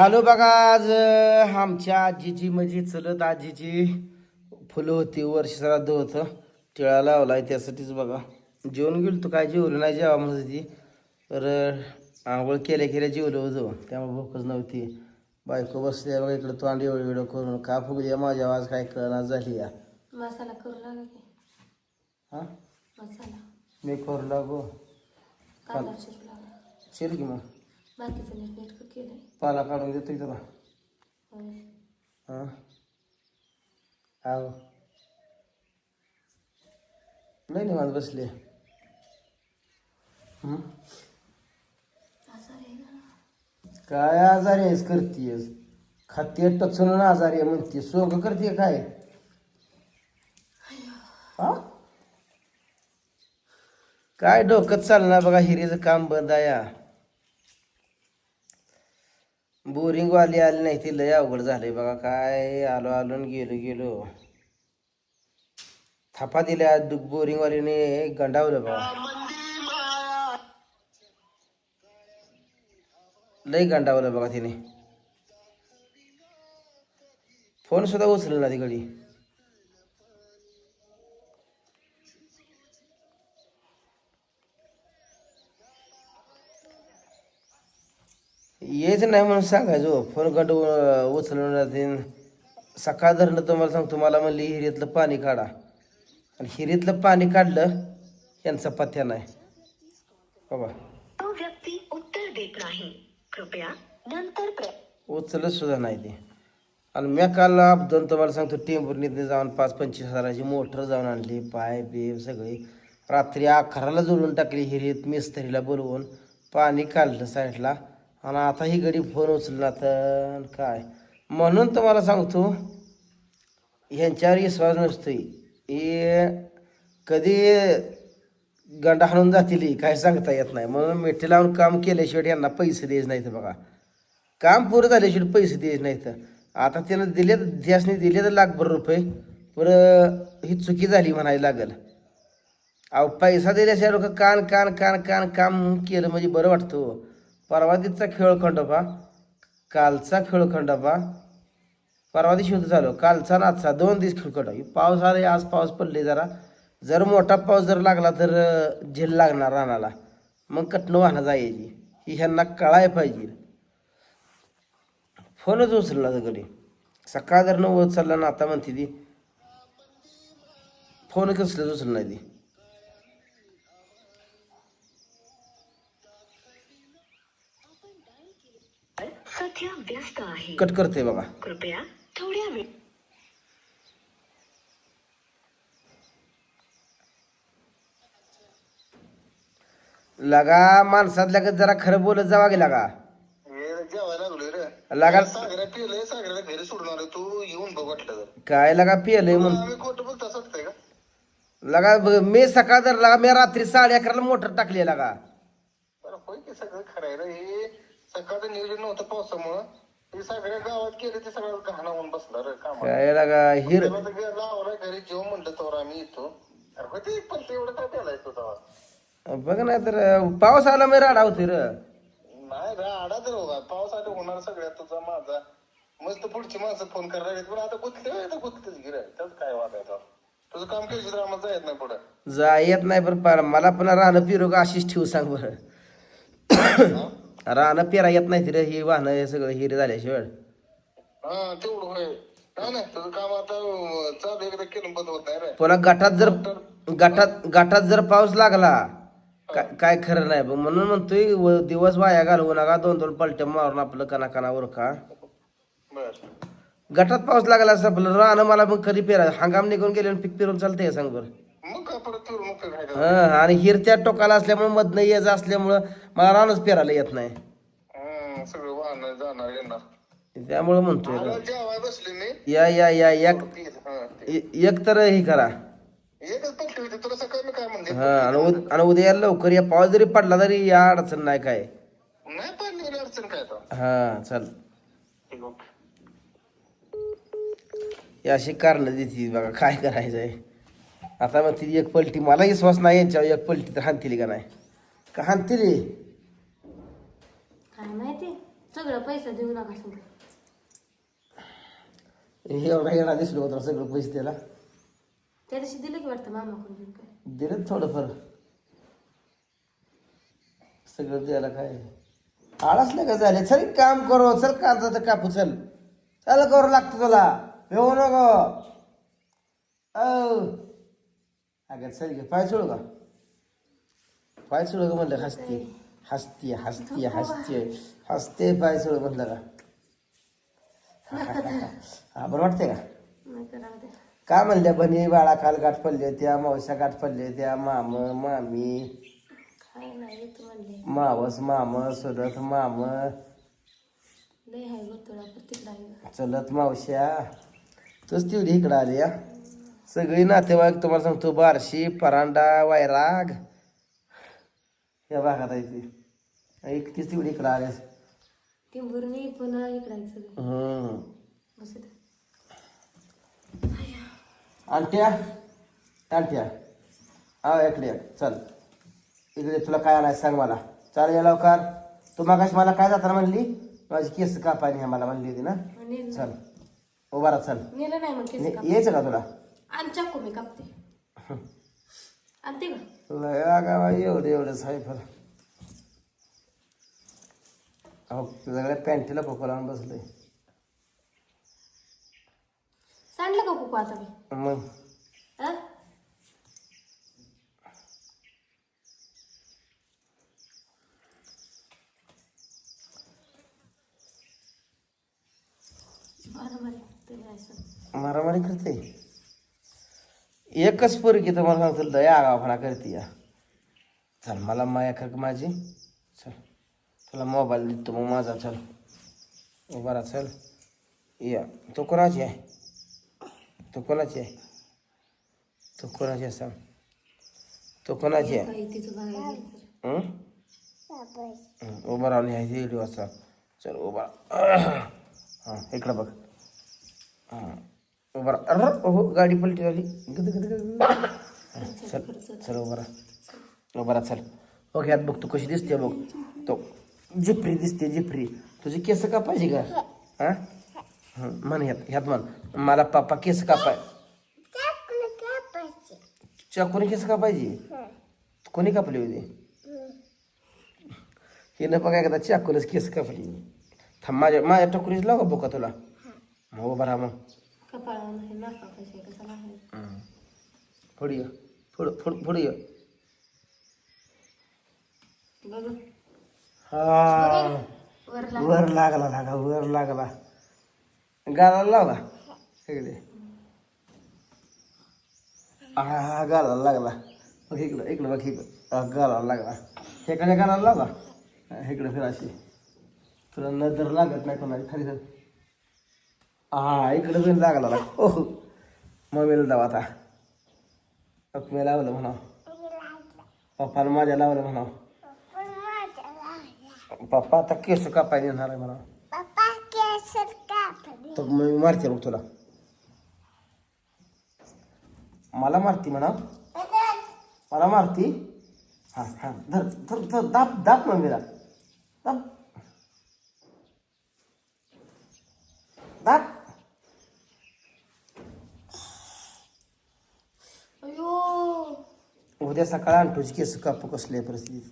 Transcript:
आलो बघा आज आमच्या आजीची म्हणजे चलत आजीची फुलं होती वर्ष श्राद्ध होतं. टिळा लावलाय त्यासाठीच बघा. जेवण गेलो तो काय जेवलं नाही जेवा म्हणत होती. तर आंघोळ केल्या केल्या जेवलो होतो त्यामुळे भूकच नव्हती. बायको बसली बघा इकडं तोंड एवढं एवढं करून. का फुगली माझ्या आवाज? काय कळणार झाली या. मसाला करू लागा हा? मी करू लागा. चिर की मग. बाकीचं नीट नीटकं केलंय. पाला काढून देतो की तुला होय. हा. आहो. नाही निवांत बसले. हं? आहे. काय आजारी आहेस करतीयस? खाते टचून आजारी आहे म्हणते सोंग करते काय? हा? काय डोकं चालणार बघा हिरीचं काम बंद आहे. बोरिंग वाली आली नाही ती लय अवघड झालंय बघा. काय आलो आलो गेलो गेलो. थापा दिल्या बोरिंग वालीने गंडावलं बघा. लय गंडावलं बघा तिने. फोन सुद्धा उचलला ना ती घडी येच नाही म्हणून सांगायचो. फोन गंड उचलून सकाळ धरणं तुम्हाला सांगतो. मला म्हणली हिरीतलं पाणी काढा. आणि हिरीतलं पाणी काढलं यांचा पत्त्या नाही. बाबा. तो व्यक्ती उत्तर देत नाही. कृपया नंतर उचलत सुद्धा नाही ते. आणि मी काल अपदन तुम्हाला सांगतो टेंभुर्णीतनं जाऊन पाच पंचवीस हजाराची मोटर जाऊन आणली. पाय बी सगळी. रात्री अकराला जोडून टाकली हिरीत मिस्त्रीला बोलवून. पाणी काढलं साईडला आणि आता ही गडी फोन उचलला तर काय? म्हणून तुम्हाला सांगतो ह्यांच्यावर विश्वास नसतोय. हे कधी गंडा हाणून जातील काय सांगता येत नाही. म्हणून मिठी लावून काम केल्याशिवाय यांना पैसे द्यायच नाहीत बघा. काम पुरं झाल्याशिवाय पैसे द्यायच नाहीत. आता त्यानं दिले ध्यासने दिले तर लाखभर रुपये पर ही चुकी झाली म्हणायला लागल. अहो पैसा दिल्याशिवाय लोक कान कान कान कान काम केलं म्हणजे बरं वाटतं. परवादीचा खेळ खंडोबा कालचा खेळ खंडोबा परवा दिवशी होतं झालो कालचा ना आजचा दोन दिवस खेळ खंडोबा पाऊस आले आज पाऊस पडले जरा. जर मोठा पाऊस जर लागला तर झेल लागणार रानाला. मग कटणं वाहना जायची. ही ह्यांना कळाय पाहिजे. फोनच उचलला कधी. सकाळ जर न उचलला ना आता म्हणते ती. फोन कसलं उचलला ती. कट करते बघा. कृपया थोड्या वेळ लगा माणसातल्या का जरा खरं बोलत जावा की लगा. जेवायला लागलोय रे. लगा सागऱ्या पिलंय सागऱ्याला घरी सोडणार आहे. तू येऊन बघ वाटलं तर. काय लगा पियलंय लगा मी सकाळ जर लगा मी रात्री साडे अकराला मोटर टाकली लगा. बरं होय की सगळं खरं आहे रे. हे सकाळचं नियोजन नव्हतं पावसामुळं. हे सगळ्या गावात गेले ते सगळं घाण होऊन बसला रे कामाला. काय लगा हिर घरी जेव म्हणलं तर आम्ही येतो अरे ते पण ते एवढं काय तू तेव्हा? बघ ना तर पाऊस आला मी राडा होती र. नाही रे आडा तर होगा पाऊस आला होणार सगळ्यात तुझा माझा. मस्त पुढची माणसं फोन करायला पण आता गुंतले तर गुंतलेच गिराय त्यात काय वाटायचं तुझं काम केलं तर आम्हाला जायत नाही पुढं? जा येत नाही पार मला पण राहणं पिरू का अशीच ठेवू सांग बरं. राहणं पेरा येत नाही रे ही वाहनं हे सगळं हिरे झाल्याशिवाय. हा तेवढं होय. नाही नाही तुझं काम आता अं, चालू एकदा केलं बंद होत नाही रे. पुन्हा गटात जर गटात गटात जर पाऊस लागला काय काय खरं नाही बघ म्हणून म्हणतोय व- दिवस वाया घालवू नका दोन दोन पलट्या मारून आपलं कना कनावर का? बर. गटात पाऊस लागला असं आपलं राहणं मला मग कधी पेरा हंगाम निघून गेले पीक पेरून चालतंय सांग बरं. मग काय परत फिरून मग काय करायचं? हं, आणि हिर त्या टोकाला असल्यामुळे मधनं यायचं असल्यामुळं मला रानच पेरायला येत नाही. सगळं वाहन जाणार येणार त्यामुळं म्हणतोय जेवाय बसले मी. या या या एक ती- हं, ते. ए- एक तर हे करा. एकच पलटी होती तुला सकाळी मी काय म्हणले? हा आणि उद- आणि उद्या लवकर या. पाऊस जरी पडला तरी या अडचण नाही काय. नाही पडली अडचण काय तर हा चल. ठीक. ही अशी कारणं देते बघा काय करायचंय. आता मग ती एक पलटी मला विश्वास नाही यांच्यावर एक पलटी तर हाणतील का नाही? का हाणतील काय माहिती? सगळं पैसा देऊ नका सगळं. एवढा येणार दिसलो होता सगळं पैसे त्याला. त्या दिवशी दिलं की वाटतं मामाकडून घेऊन काय दिलं थोडंफार. सगळं द्यायला काय? आळस नाही का झाले? चल काम करू चल कांदा तर कापू चल. चल करू लागतं तुला. येऊ नको. औ. अगं चल घे पाय सोडू का? पाय का म्हणलं हसते हसते हसते हसते. हसते पाय सोडू म्हणलं का हा बरं वाटते का? का म्हणल्या बनी बाळा काल गाठ पडले त्या मावश्या गाठ पडले त्या माम मामी. मावस माम सुरत माम. चलत मावश्या. तूच तेवढी इकडं आली या सगळी नातेवाईक तुम्हाला सांगतो बारशी परांडा वायराग. या भागात आहे ती. एकटीच तेवढी इकडं आल्या टिंबुर्णी पुन्हा इकडं आहे सगळं. हम्म बसू दे आणट्या आणट्या हा इकडे ये. चल. इकडे तुला काय आणायचं सांग मला. चाल या लवकर. तू मागाशी मला काय जाताना म्हणली? माझी केस कापायनी ह्या मला म्हणली होती ना. नेलं चल. उभा राहा चल. नेलं नाही मग केस ने- काप यायचं का तुला? आणि चाकू मी कापते आणते का? लय एवढं अहो सगळ्या पॅन्टीला लावून बसलंय. सांडलं का कुकू आता मी? मग? हा बरं बरं ते जायचं मारामारी करते एकच पोरगी तुम्हाला सांगतो लय आगावपणा करते या. चल मला माया कर माझी. चल तुला मोबाईल देतो मग माझा चल. बरा चल. या. तो कोणाची आहे? तो कोणाची आहे? तो कोणाची आहे सांग. तो कोणाची आहे? उभा राहून ह्या व्हिडिओ वाचा चल उभा हां इकडं बघ. हां. उभा अरे हो गाडी पलटी झाली. हां, चल चल उभा राहा. चल. ओके ह्यात बघ तू कशी दिसते बघ. तो जिप्री दिसते जिप्री तुझी केस कापायची का? हां हं, म्हण ह्यात ह्यात म्हण. मला पापा केस कापाय चाकूने केस कापायची? कोणी कापली होती? हिनं बघा एकदा चाकूनच केस कापली. थांब माझ्या माझ्या टोकरीच लाव का बोका तुला. मग उभा राहा मग. कपाळावर नाका कसं पुढे ये पुढं पुढं पुढे ये. बघ. हा. वर लागला लागा वर लागला. गालाला लाव का इकडे. हा गालाला लागला. बघ इकडं इकडं बघ इकडं. हा, गालाला लागला. इकडे गालाला लाव का हा, इकडं फिर अशी. तुला नजर लागत नाही कोणाची खाली सर हा इकडं पण लागला लाग ओह मम्मीला दाव आता. पप्पी लावलं म्हणा पप्पाला माझ्या लावलं म्हणा पप्पा आता केस कापाय देणार आहे मला तर मग मी मारते मग तुला. मला मारती म्हणा मला मारती? हा हा. धर धर धर. दाब दाब मम्मीला. दाब. दाब. उद्या सकाळ आणतोच केस कापू कसल्या परिस्थितीत.